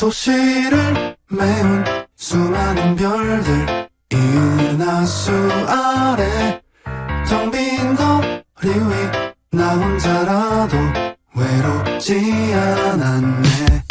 도시를 메운 수많은 별들 이은하 수 아래 텅 빈 거리 위 나 혼자라도 외롭지 않았네.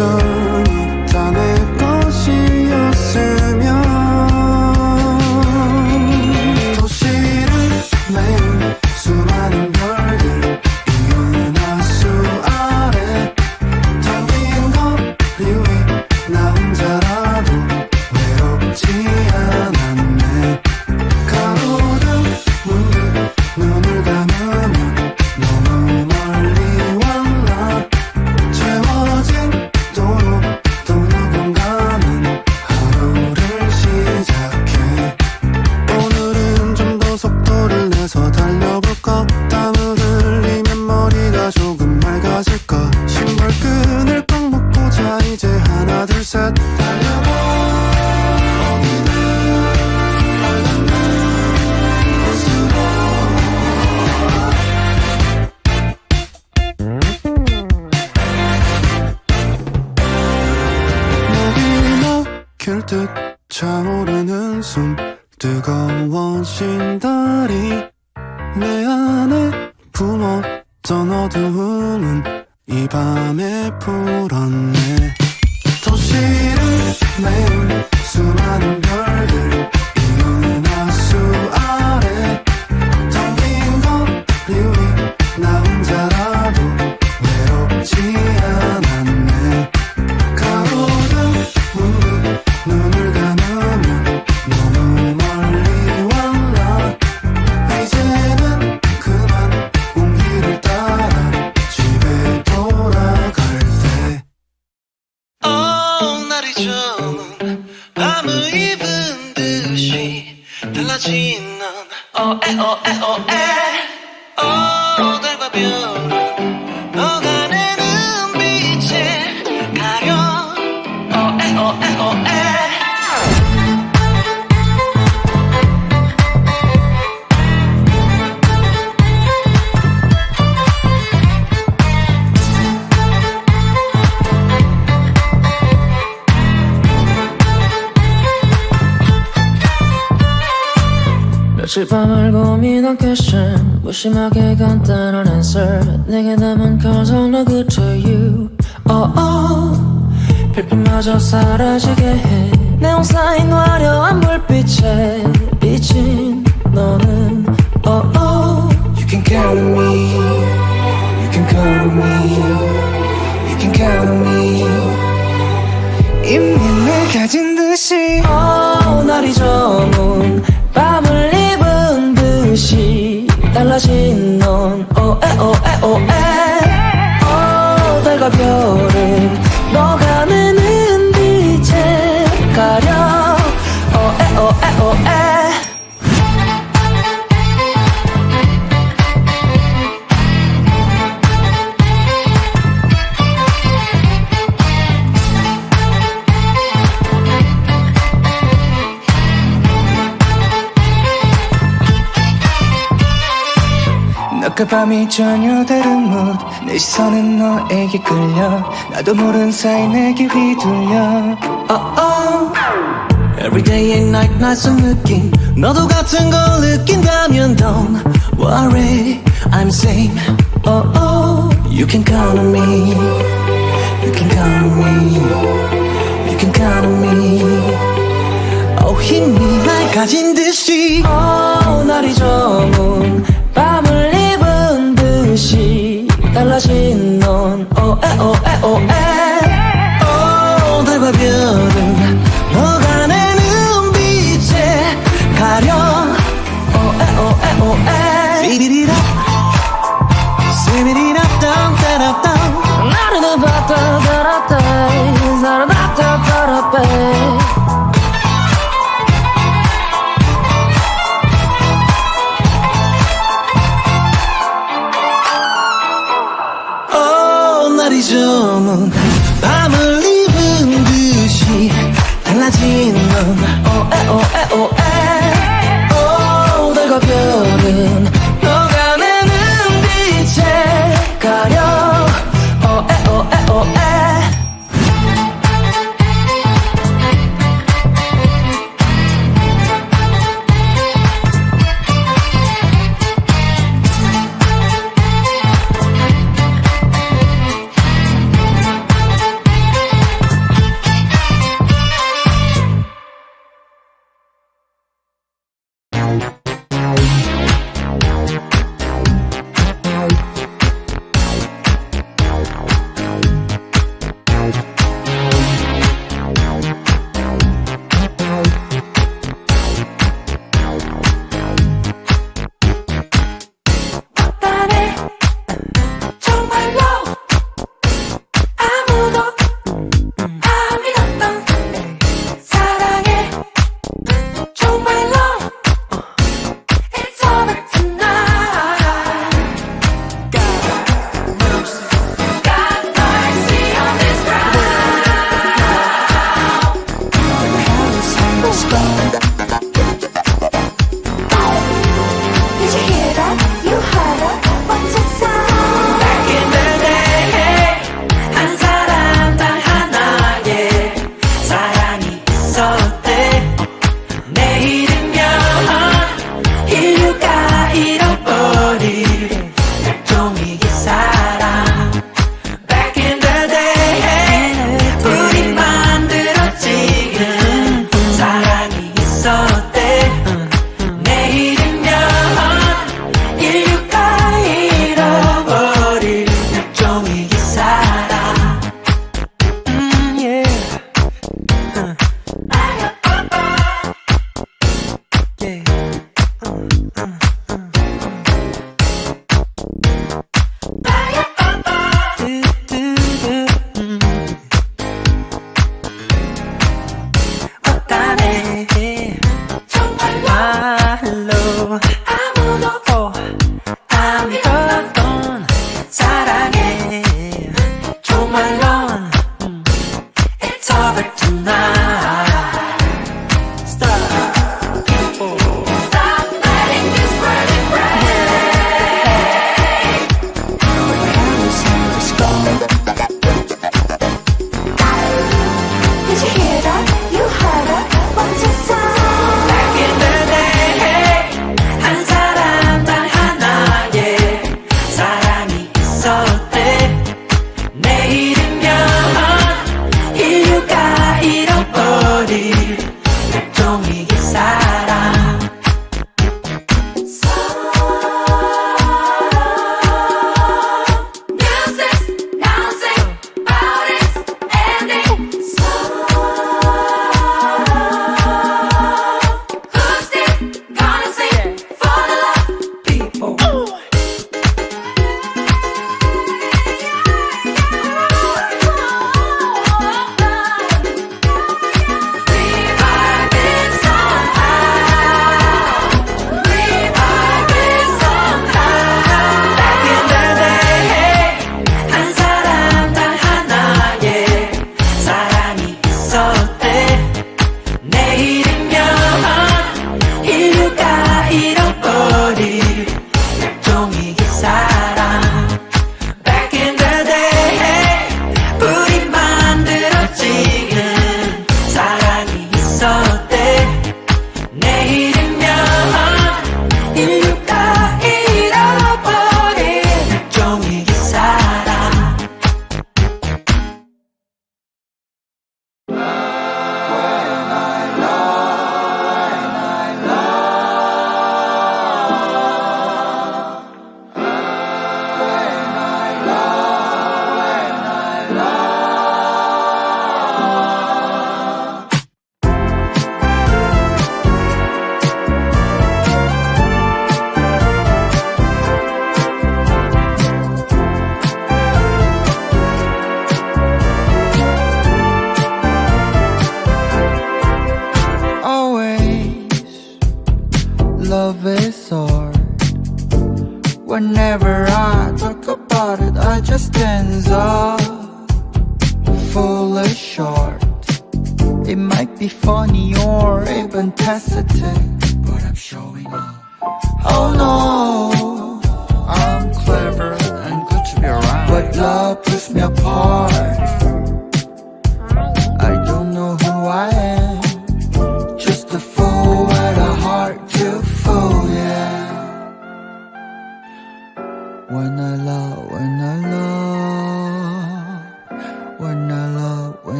done 하나 둘 셋 달려봐 차오르는 숨 뜨거워진 다리 내 안에 품었던 어두움은 이 밤에 풀 며칠 밤을 고민한 question 무심하게 간단한 answer 내게 남은 가장 너그 to you oh oh 별빛마저 사라지게 해 네온 사인 화려한 불빛에 비친 너는 oh oh You can count on me You can count on me You can count on me 인민을 가진 듯이 oh 날이 저문 달라진 넌. 오에 오에 오에. 어 달과 별은 너가 내 눈빛에 가려. 오에 오에 오에 그 밤이 전혀 다른 모내 시선은 너에게 끌려 나도 모른 사이 내게 휘둘려 oh, oh. Every day and night 낯선 느낌 너도 같은 걸 느낀다면 Don't worry I'm same oh, oh. You can count on me You can count on me You can count on me oh, 힘이 날 가진 듯이 oh, 날이 저문 달라진 넌. 오에 오에 오에. 오 달과 별은 너가 내 눈빛에 가려. 오에 오에 오에. 비비리라. 스비리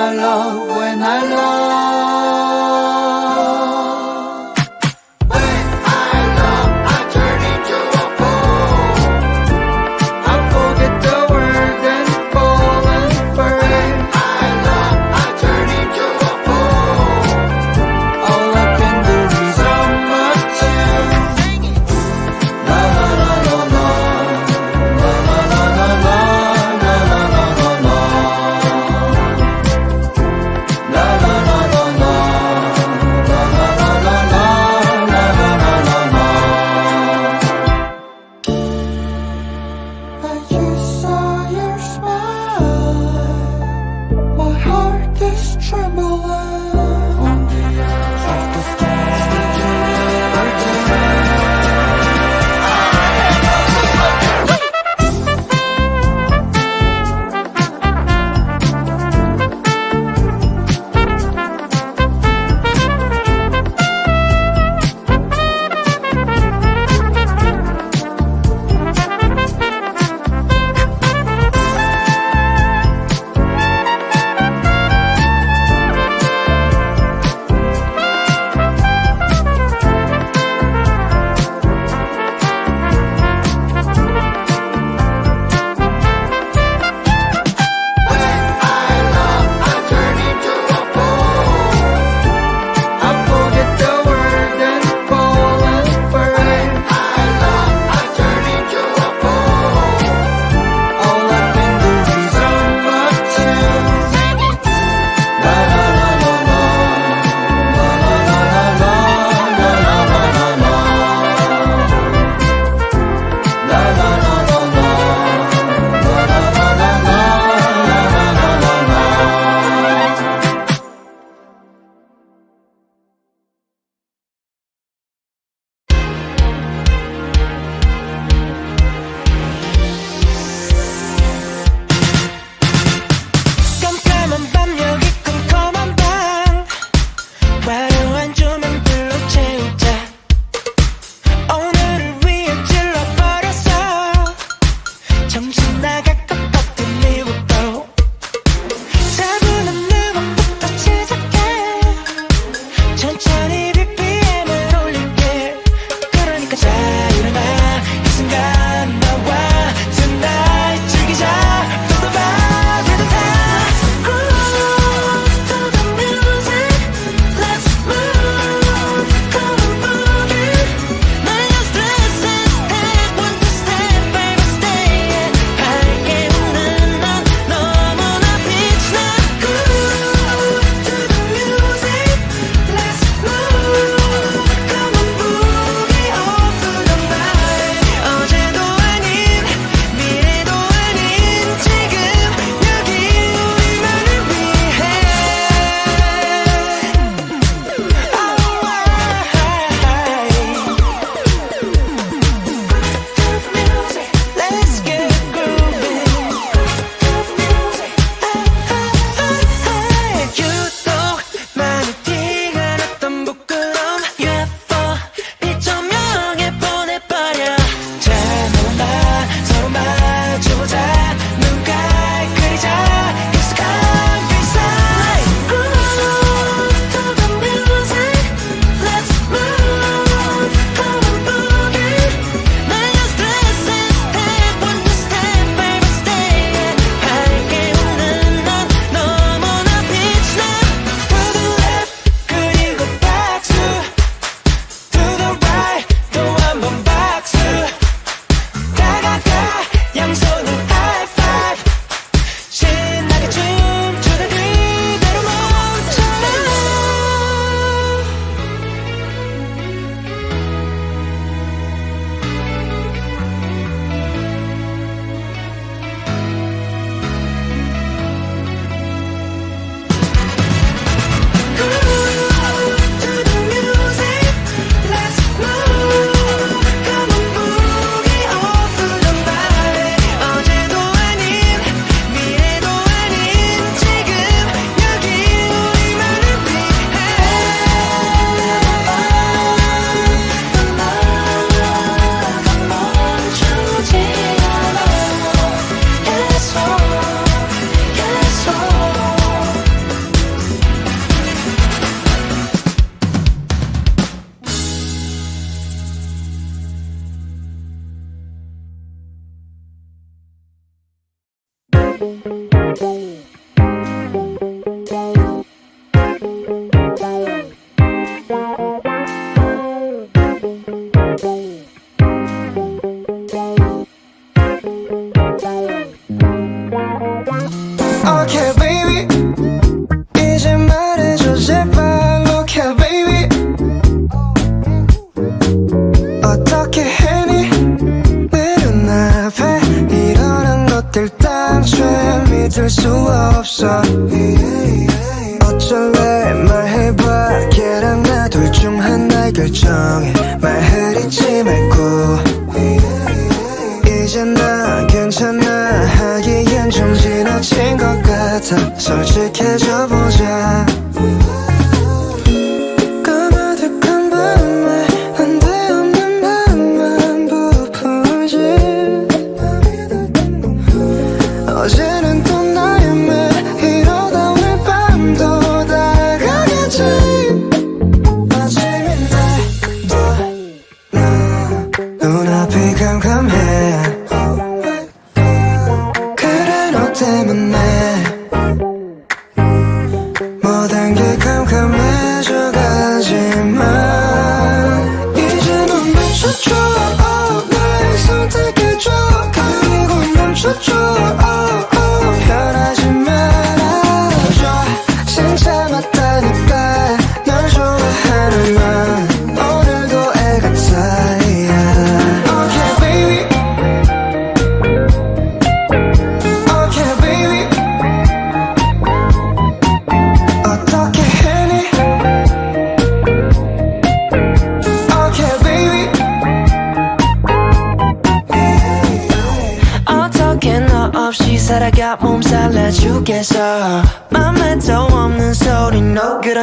I love, when I love. Tremble.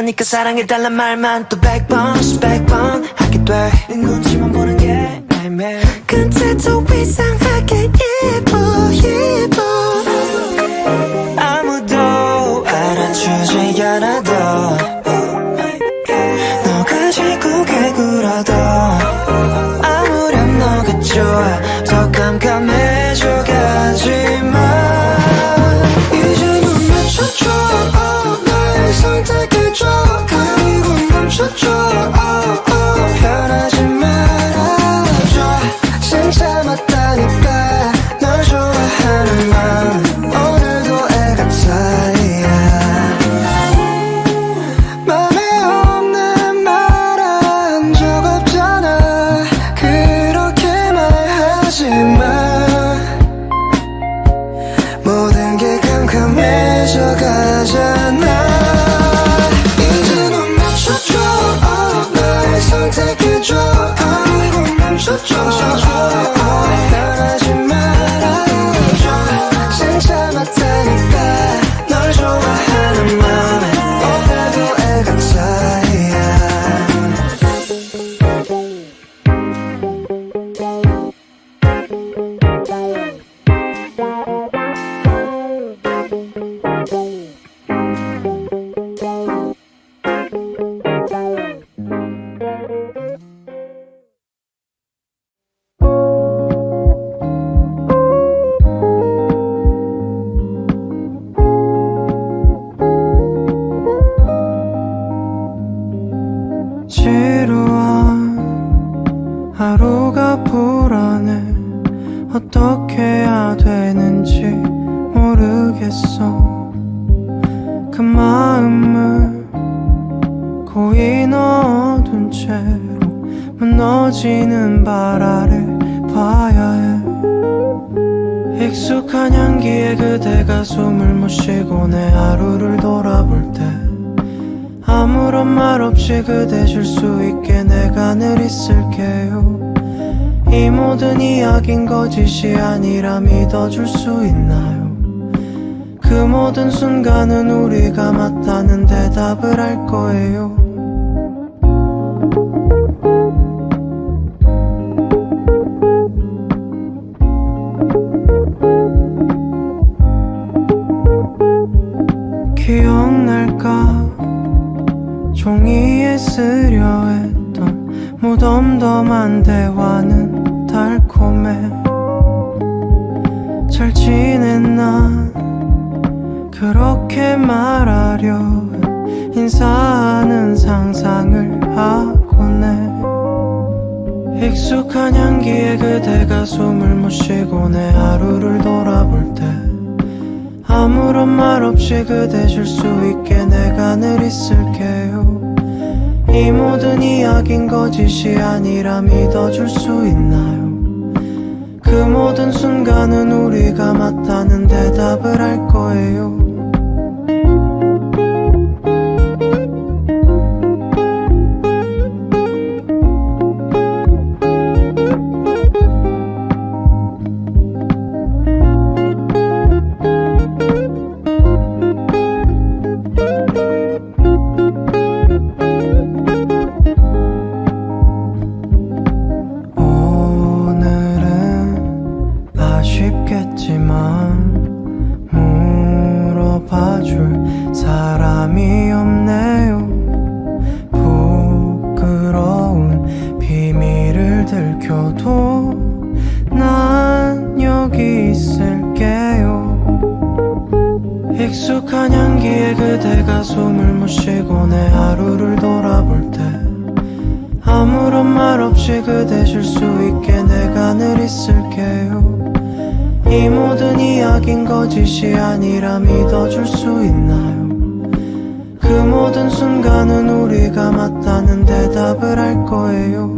하니까 사랑해달란 말만 또 백번 백번 하게 돼내 눈치만 보는 게 매일매일 근데 더 이상하게 예뻐 예뻐. 아무도 알아주지 않아 몰랐어. 그 마음을 고이 넣어둔 채로 무너지는 바라를 봐야 해. 익숙한 향기에 그대가 숨을 못 쉬고 내 하루를 돌아볼 때 아무런 말 없이 그대 쉴 수 있게 내가 늘 있을게요. 이 모든 이야긴 거짓이 아니라 믿어줄 수 있나요? 그 모든 순간은 우리가 맞다는 대답을 할 거예요. 기억날까? 종이에 쓰려 했던 무덤덤한 대화는 달콤해. 잘 지냈나? 그렇게 말하려 인사하는 상상을 하고네. 익숙한 향기에 그대가 숨을 못 쉬고 내 하루를 돌아볼 때 아무런 말 없이 그대 쉴수 있게 내가 늘 있을게요. 이 모든 이야긴 거짓이 아니라 믿어줄 수 있나요? 그 모든 순간은 우리가 맞다는 대답을 할 거예요 없이 그대 쉴 수 있게 내가 늘 있을게요. 이 모든 이야긴 거짓이 아니라 믿어줄 수 있나요? 그 모든 순간은 우리가 맞다는 대답을 할 거예요